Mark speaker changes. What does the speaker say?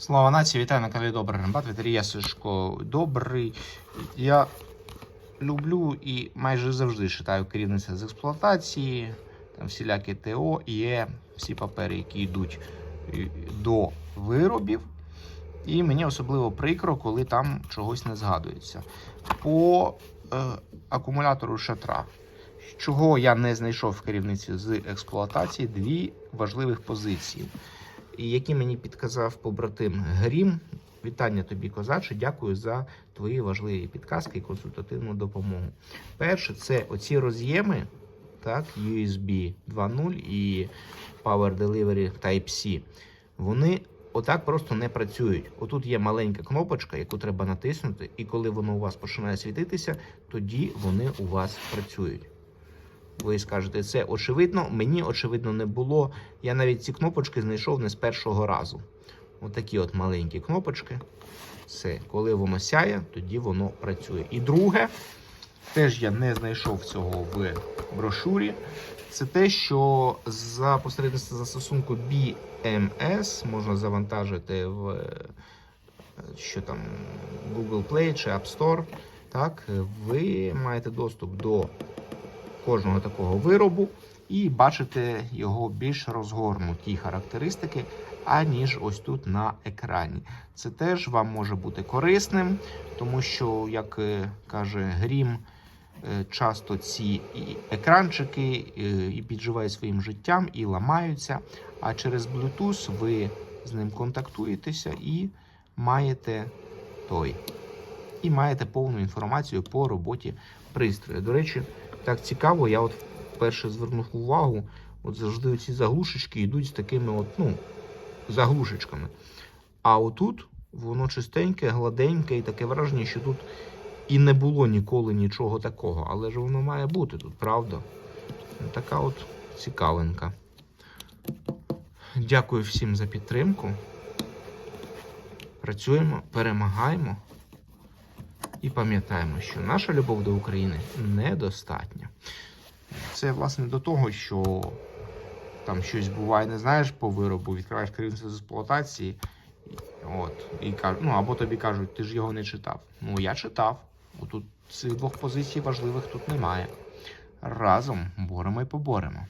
Speaker 1: Слава нації, вітаю на каналі Добрий Рембат. Віталій я Сишко Добрий. Я люблю і майже завжди читаю керівництво з експлуатації, там всілякі ТО, є всі папери, які йдуть до виробів. І мені особливо прикро, коли там чогось не згадується. По е, акумулятору шатра. Чого я не знайшов в керівниці з експлуатації, дві важливих позиції які мені підказав побратим Грім. Вітання тобі, козаче. Дякую за твої важливі підказки і консультативну допомогу. Перше, це оці роз'єми, так, USB 2.0 і Power Delivery Type-C. Вони отак просто не працюють. Отут є маленька кнопочка, яку треба натиснути, і коли воно у вас починає світитися, тоді вони у вас працюють. Ви скажете, це очевидно. Мені очевидно не було. Я навіть ці кнопочки знайшов не з першого разу. Отакі от маленькі кнопочки. Все, коли воно сяє, тоді воно працює. І друге, теж я не знайшов цього в брошурі. Це те, що за посередництвом застосунку BMS можна завантажити в е, що там Google Play чи App Store. Так, ви маєте доступ до кожного такого виробу і бачите його більш розгорнуті характеристики, аніж ось тут на екрані. Це теж вам може бути корисним, тому що, як е, каже Грім, е, часто ці екранчики е, і підживають своїм життям, і ламаються. А через Bluetooth ви з ним контактуєтеся і маєте той. І маєте повну інформацію по роботі пристрою. До речі, так цікаво, я от вперше звернув увагу, от завжди ці заглушечки йдуть з такими от, ну, заглушечками. А отут воно чистеньке, гладеньке, і таке враження, що тут і не було ніколи нічого такого. Але ж воно має бути тут, правда? Така от цікавинка. Дякую всім за підтримку. Працюємо, перемагаємо. І пам'ятаємо, що наша любов до України недостатня. Це, власне, до того, що там щось буває, не знаєш по виробу, відкриваєш керівництво з експлуатації, от, і кажуть, ну або тобі кажуть, ти ж його не читав. Ну, я читав. Отут цих двох позицій важливих тут немає. Разом боремо і поборемо.